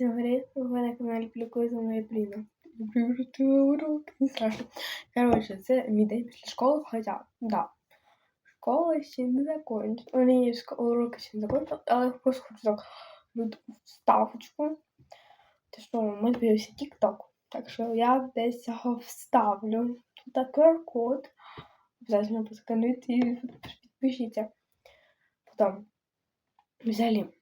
Всем привет, ви на каналі Плюкою за урок, не страшно. Коротше, це мій день після школи, да, школа ще не закончена. У неї уроки ще не закончила, але я просто хочу так вставочку. Те, що мене з'явився TikTok, так що я десь його вставлю. Тут QR-код. Обязательно поскануйте і підпишіться. Потім, взагалі, Е,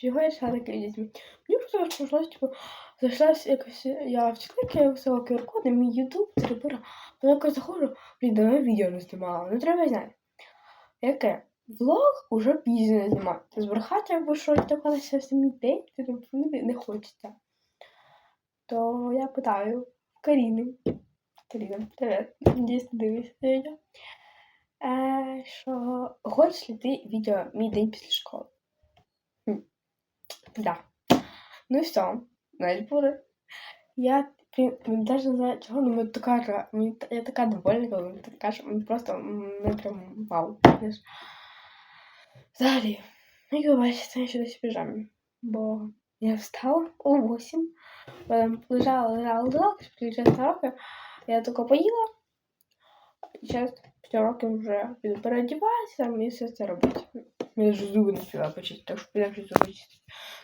чого я таке візьму? Мені просто розпочалось, типу, зайшлась якось, я в TikTok, я висила QR-код, мій YouTube, робила. Вона якось заходжу, блін, давно відео не знімала, ну треба знати. Яке? Влог уже пізно знімати. Збрехати, якби щось таке на самі день, то не, не хочеться. То я питаю Каріни. Каріна, привіт, надіюсь, ти дивишся. Е, що хочеш ли ти відео мій день після школи? Да. Ну і все. Знаєш, буде. Я блін, навіть не знаю чого, але мені така, мені, та- я така довольна, коли мені так каже, мені просто м, мене прям вау. Знаєш. Взагалі, ну, як ви бачите, я ще десь в піжамі. Бо я встала о 8, потім лежала, лежала, лежала, через роки, я тільки поїла, і зараз після років вже піду переодіватися, і все це робити. Мені вже зуби не спіла почити, так що підемо щось зробити.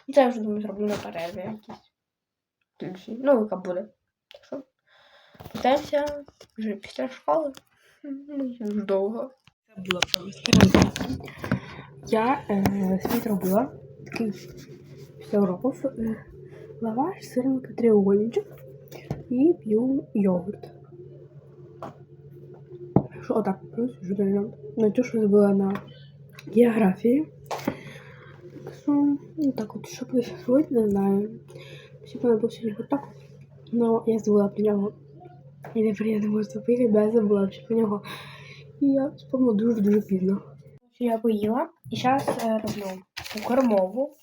Ну, Це я вже думаю, зроблю на перерві якісь. Ключі. Ну, яка буде. Так що питаємося вже після школи. Ну, вже довго. Це просто Я е, світ робила такий після уроків е, лаваш, сирник, треугольничок і п'ю йогурт. Що отак, просто журнально. На те, що забула на географії. Ну так от, що зараз не знаю. Мене був сьогодні так. Но я забула про нього. І тепер я не можу запити, бо я забула вже про нього. І я спомнила дуже-дуже пізно. Я поїла і зараз роблю кормову.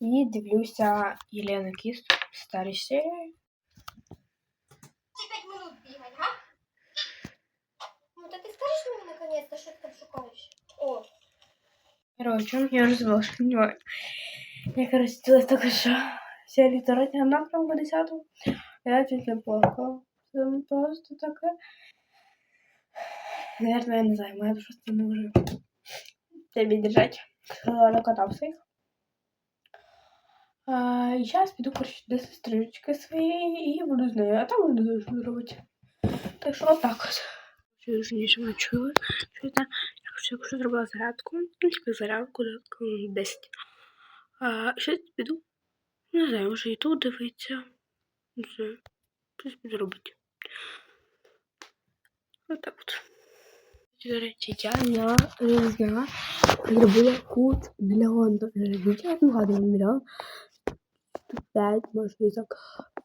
І дивлюся Єлену Кіст старі серії. Ці п'ять минут бігать, га? Ну, так ти скажеш мені наконец-то, що ти там шукаєш? О, Короче, я уже забыла, что понимаю. Я, короче, делала только что все литературные напрямку 10 Я чуть не плакала. Там просто такая... Наверное, я не знаю, моя просто не уже тебе держать. Сказала, накатався їх. А, і зараз піду, коротше, до сестрички своєї і буду з нею, а там буду що робити. Так що отак от. Що дуже нічого чули, що я Якщо якщо зробила зарядку, ну, типу зарядку так, 10. А ще піду. Не знаю, може і тут дивитися. Не знаю. Щось піду робити. Отак от. До речі, я зняла, я зробила кут мільйон я не гадаю, мільйон. 5, може, так,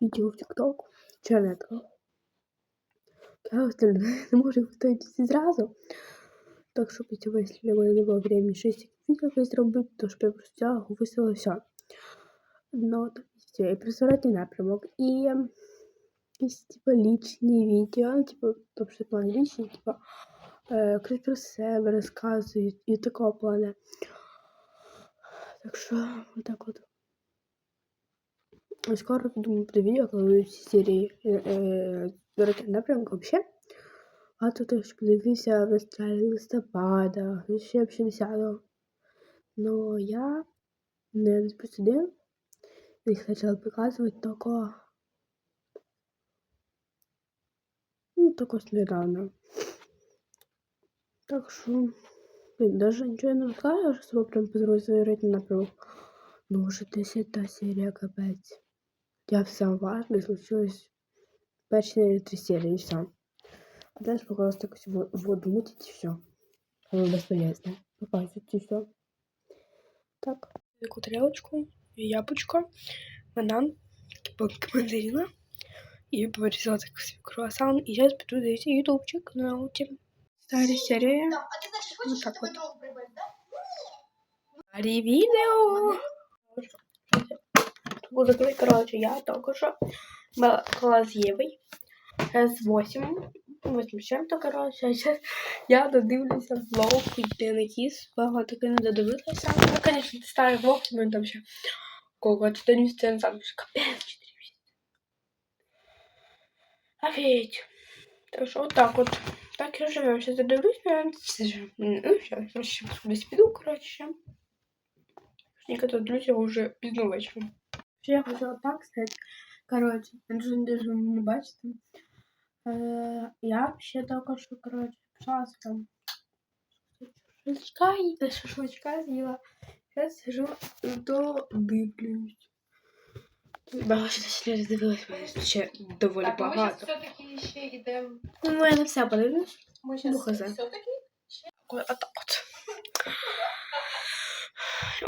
відео в TikTok, чернетка. Я остальне не можу всі зразу. Так що після у мене не було времени 6 відео якось то що я просто взяла, висила все. Ну, так, все, і присворотний напрямок. І якісь, типу, лічні відео, ну, типу, тобто план лічні, типу, е, про себе розказують і такого плану. Так що, отак от. І Скоро, думаю, буде відео, коли всі серії е, е, напрямок взагалі. А тут я ж подивився в началі листопада, ще взагалі 10 Но я не посидив. Їх почали показувати тільки ну, ось недавно. Так що, даже нічого не розказую, що себе прям позорить напрямок. Ну, вже 10 серія капець. Я все важне случилось перші три серії і все. Дальше показалось так всего воду мутить и все. Оно бесполезно. Показывать и все. Так. Такую тарелочку, яблочко, банан, кибанка мандарина. И порезала так себе круассан. И сейчас буду дать ютубчик на ауте. Старая серия. а Ну, щоб так тебе от. дров прибив, да? Старые видео. Буду говорить, короче, я только что была с Евой. С 8 Восьмим чим-то, коротше. Зараз я додивлюся влог, кіс. Влога таки не додивилася. Ну, звісно, це старий влог, у мене там ще кого 4 місяці назад. вже Капець, 4 місяці. Офігеть. Так що отак от. Так і живемо. Зараз додивлюсь, наверное, все ж. Ну, зараз, я ще кудись піду, коротше. Некоторые друзья уже пізно вечором. Я хотіла так сказати. Коротше, я дуже не бачите. Е, я ще тільки що, коротше, час там шашличка шашличка з'їла. Зараз сижу додивлюсь. Багато ще не дивилась, мене ще доволі Так, ми багато. все-таки ще йдемо. Ну, я на все подивлюсь. Ми Ну, зараз все-таки Ой, а так от.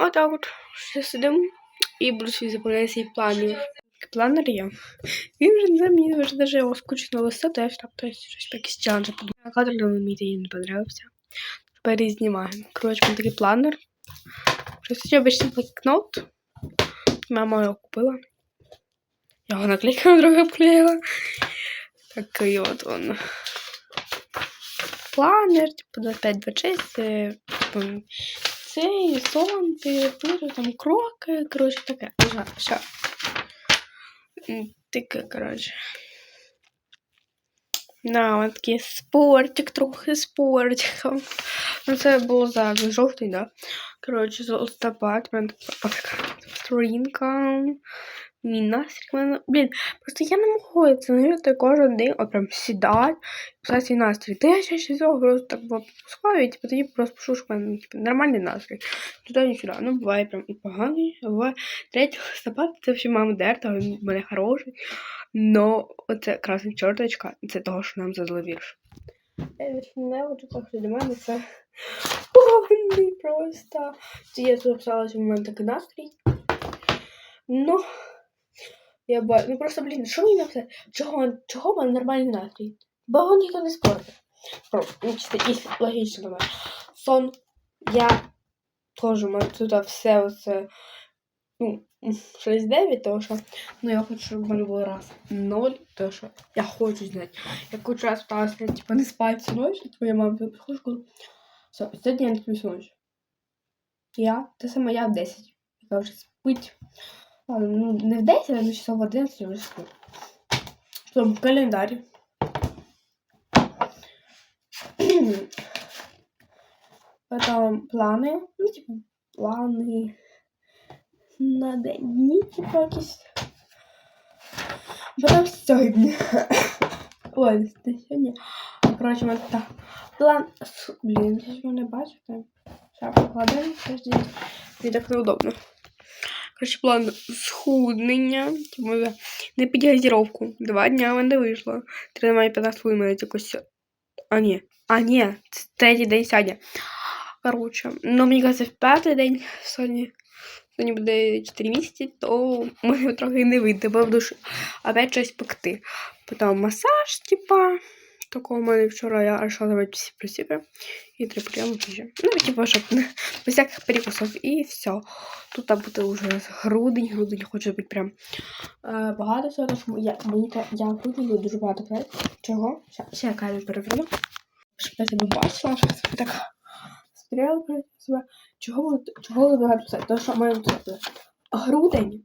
Отак от. Ще сидимо і буду собі заповняти свій планів. Планер є. Він вже не мені вже даже його скучно листа теж там, то есть щось таке з челенджа подумала. Кадр на ліміті їй не понравився. Перезнімаємо. Коротше, він такий планер. Просто обичний блокнот. Мама його купила. Я його наклейками трохи обклеїла. Такий от он. Планер, типу 25-26, е, типу, цей, сон, пири, там кроки, коротше, таке. Ага, все. Таке, коротше. Да, от такий спортик, трохи спортиком. Ну, це було за жовтий, да. Коротше, за листопад, в мене така сторінка. Мій настрій, мене, блін, просто я не можу не кожен день, от прям сідати, писати свій настрій. Та я чаще всього просто так попускаю, і типу, тоді просто пишу, що в мене типу, нормальний настрій. Туди сюди. Ну, буває прям і поганий, буває 3 листопада, це взагалі мама дерта, він в мене хороший. Но оце красна чорточка, це того, що нам задали вірш. Я відчинила, так що для мене це повний просто. Я що в мене такий настрій. Ну, я бачу, ну просто, блін, що мені написати? Чого, чого мене нормальний настрій? Бо ніхто не спортив. Ну, чисто і логічно думаю. Сон, я теж, у тут все оце, ну, 6-9, тому що, ну, я хочу, щоб в мене було раз 0, тому що я хочу знати. Я хочу раз пыталась, типа, не спати всю ночь, і твоя мама приходить, школу. Все, сьогодні я не сплю всю. Я, те саме я в 10, яка вже спить. Ну, не в 10, а ну, часов в 11 я вже. Що там, календарь. Потом плани. Ну, типу, плани на дні, типу, якісь. Потім сьогодні. Ой, не сьогодні. Коротше, мене так. План. Блін, ви ж мене бачите? Зараз покладемо, подождіть. Мені так неудобно. Коротше, план схуднення. Типу, не під газіровку. Два дня в мене вийшло. Три має 15 вимінити якось. А, ні. А, ні, це третій день сьогодні. Коротше, ну мені кажеться, в п'ятий день сьогодні. Сьогодні буде 4 місяці, то мене трохи не вийде, бо буду опять щось пекти. Потім масаж, типа. Такого в мене вчора я вирішила зробити всі присіпи і три прийоми вже. Ну, типа, щоб без всяких перекусів і все. Тут там буде вже грудень, грудень хоче бути прям е, багато всього, тому я, мені я в грудні буду дуже багато писати. Чого? Ще, я камеру переверну. Щоб я тебе бачила, щоб я так перед себе. Чого ви, чого ви багато писати? Тому що в мене тут грудень,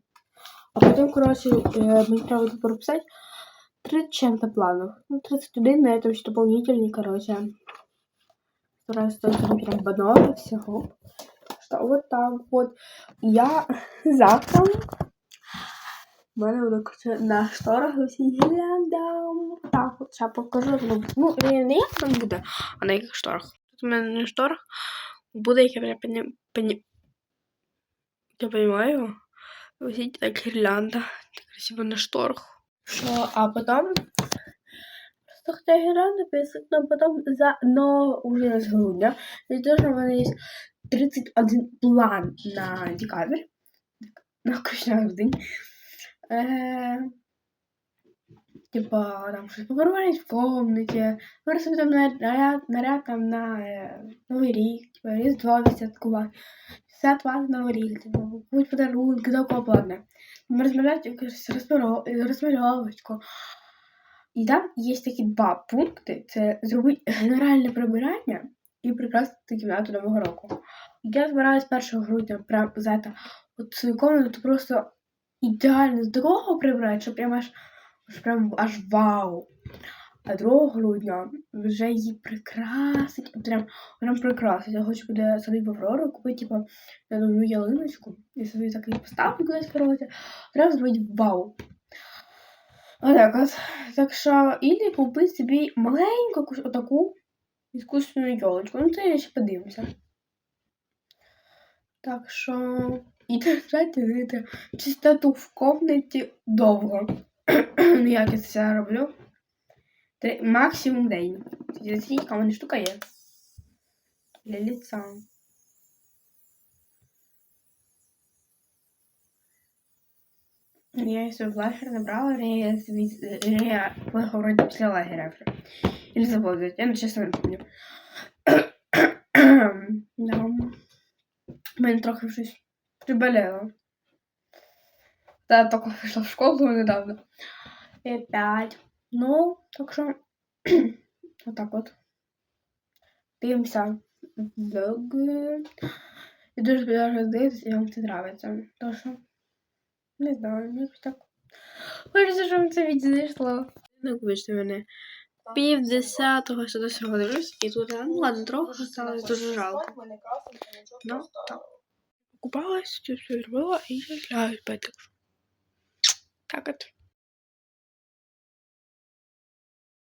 а потім, коротше, е, мені треба тут прописати 30 чем-то планов. Ну, 31 на это еще дополнительный, короче. Стараюсь не прям банально всего. Что вот так вот. Я завтра в мене буде на шторах висіть гірлянда. Так, от зараз покажу. Ну, ну, не, не як там буде, а на яких шторах. Тут у мене на шторах буде, як я поні, поні, я понимаю, висіть так гірлянда. Так красиво на шторах. Що, а просто хотя гірлянда писать, но потом за, но уже з грудня. І теж у мене є 31 план на декабрь. На кожен грудень. Е, Типа, там щось поговорити в комнаті, просто там наряд, наряд там на е, Новий рік, типа, Різдво відсвяткувати, Новий рік, типа, будь подарунки, такого плану. Розмовляти якось розмальовочку. І там є такі два пункти: це зробити генеральне прибирання і прикрасити кімнату Нового року. Я збираюсь 1 грудня прям от свою комнату просто ідеально з дорогу прибрати, що прям аж, аж прям аж вау. А 2 грудня вже її прикрасить, прям, прям прикрасить. Я хочу буде садити в Аврору, купити, типу, думаю, ялиночку і собі такий поставлю кудись, коротше, прям зробити вау. Отак от. Так що, ілі купити собі маленьку отаку іскусственну йолочку. Ну, це я ще подивимося. Так що, і держати чистоту в комнаті довго. ну, як я це роблю? Три, максимум день. Яка в мене штука є. Для лица. Я свій лагер набрала, я я виговорити після лагеря вже. Или забуду, я чесно не пам'ятаю. да. Мене трохи щось приболело. Та тільки вийшла в школу недавно. І опять. Ну, так що отак от. Дивимося влоги. І дуже сподіваюся, дивитися, і вам це нравиться. Тому що не знаю, якось так. Хочеться, щоб це відео зайшло. Ну, вибачте мене. Пів десятого сюди всього дивлюсь, і тут, ну ладно, трохи осталось, дуже жалко. Ну, так. Купалась, все зробила і я лягаю спати. Так от.